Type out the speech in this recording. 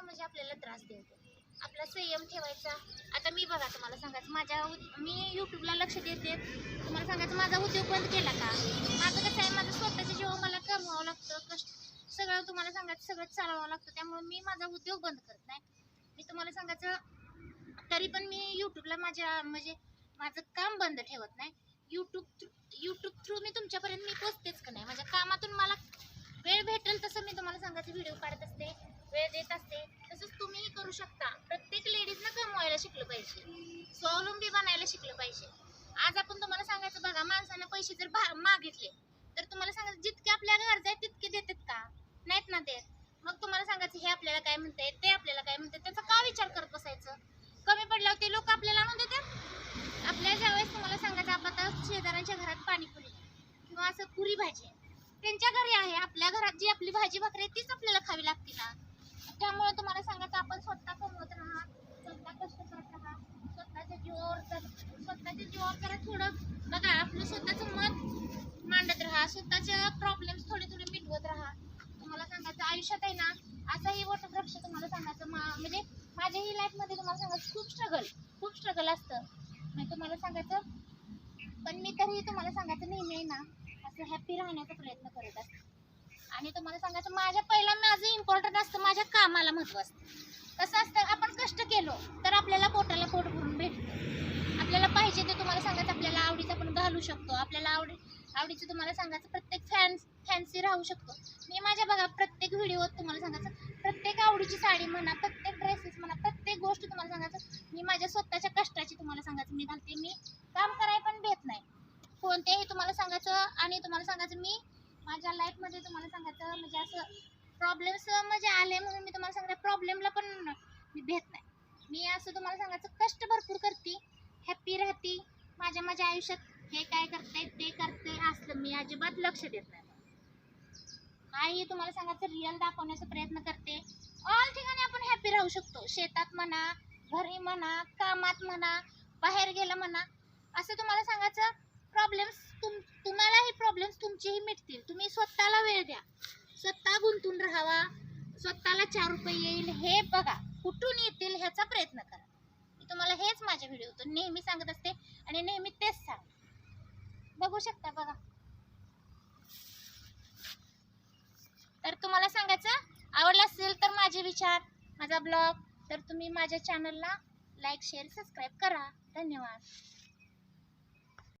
म्हणजे आपल्याला त्रास देतो. आपला संयम ठेवायचा. आता मी बघा तुम्हाला सांगायचं माझ्या मी यूट्यूबला लक्ष देते. तुम्हाला सांगायचं माझा उद्योग बंद केला का? माझं कसं आहे माझं स्वतःचं जेव्हा मला कमवावं लागतं कष्ट सगळं तुम्हाला सांगायचं सगळं चालवावं लागतं. त्यामुळे मी माझा उद्योग बंद करत नाही. मी तुम्हाला सांगायचं तरी पण मी यूट्यूबला माझ्या म्हणजे माझं काम बंद ठेवत नाही. यूट्यूब यूट्यूब थ्रू मी तुमच्यापर्यंत मी पोचतेच का नाही? माझ्या कामातून मला शिकलं पाहिजे. स्वावलंबी बनायला शिकलं पाहिजे. आज आपण तुम्हाला सांगायचं बघा माणसानं पैसे जर मागितले तर तुम्हाला सांगायचं जितके आपल्या गरजा आहेत तितके देतात का? नाहीत ना देत. मग तुम्हाला सांगायचं हे आपल्याला काय म्हणते ते आपल्याला काय म्हणते त्याचा का विचार करत बसायचं? कमी पडल्यावर ते लोक आपल्याला आणून देतात. आपल्या ज्यावेळेस तुम्हाला सांगायचं आपण आता शेजाऱ्यांच्या घरात पाणीपुरी किंवा असं पुरी भाजी त्यांच्या घरी आहे आपल्या घरात जी आपली भाजी भाकरी आहे तीच आपल्याला खावी लागते ना त्यामुळे तुम्हाला सांगायचं आपण स्वतः कमवत राहा स्वतः कष्ट करत राहा स्वतःच्या जीवावर जर स्वतःच्या जीवावर जरा थोडं बघा आपलं स्वतःचं मत स्वतःच्या राहा प्रॉब्लेम्स थोडे थोडे मिटवत राहा. तुम्हाला सांगायचं आयुष्यात आहे ना असाही वटवृक्ष तुम्हाला सांगायचं मा- म्हणजे माझ्याही लाईफमध्ये तुम्हाला सांगायचं खूप स्ट्रगल खूप स्ट्रगल असतं. म्हणजे तुम्हाला सांगायचं पण मी तरीही तुम्हाला सांगायचं नेहमी आहे ना असं हॅपी राहण्याचा प्रयत्न करत असते. आणि तुम्हाला सांगायचं माझ्या पहिला माझं इम्पॉर्टंट असतं माझ्या कामाला महत्त्व असतं. कसं असतं आपण कष्ट केलो तर आपल्याला पोटाला पोट भरून भेटतं. आपल्याला पाहिजे ते तुम्हाला सांगायचं आपल्याला आवडीचं आपण घालू शकतो आपल्याला आवडी आवडीचं तुम्हाला सांगायचं प्रत्येक फॅन्स फॅन्सी राहू शकतो. मी माझ्या बघा प्रत्येक व्हिडिओत तुम्हाला सांगायचं प्रत्येक आवडीची साडी म्हणा प्रत्येक ड्रेसेस म्हणा प्रत्येक गोष्ट तुम्हाला सांगायचं मी माझ्या स्वतःच्या कष्टाची तुम्हाला सांगायचं मी घालते मी काम कराय पण भेट नाही. कोणतेही तुम्हाला सांगायचं आणि तुम्हाला सांगायचं मी माझ्या लाईफमध्ये तुम्हाला सांगायचं म्हणजे असं प्रॉब्लेम्स म्हणजे आले म्हणून मी तुम्हाला सांगते प्रॉब्लेमला पण मी भेट नाही. मी असं तुम्हाला सांगायचं कष्ट भरपूर करते हॅप्पी राहते माझ्या माझ्या आयुष्यात हे काय करते ते करते असलं मी अजिबात लक्ष देत नाही. काही तुम्हाला सांगायचं रिअल दाखवण्याचा प्रयत्न करते. ऑल ठिकाणी आपण हॅपी राहू शकतो. शेतात म्हणा घरी म्हणा कामात म्हणा बाहेर गेलं म्हणा असं तुम्हाला सांगायचं प्रॉब्लेम्स तुम तुम्हालाही प्रॉब्लेम्स तुमचेही मिटतील. तुम्ही स्वतःला वेळ द्या. स्वतः गुंतून राहावा. स्वतःला चार रुपये येईल हे बघा. कुठून येतील ह्याचा प्रयत्न करा. मी तुम्हाला हेच माझ्या व्हिडिओतून नेहमी सांगत असते आणि नेहमी तेच सांगते. बघू शकता बघा. तर तुम्हाला सांगायचं आवडलं असेल तर माझे विचार माझा ब्लॉग तर तुम्ही माझ्या चॅनलला लाईक शेअर सबस्क्राईब करा. धन्यवाद.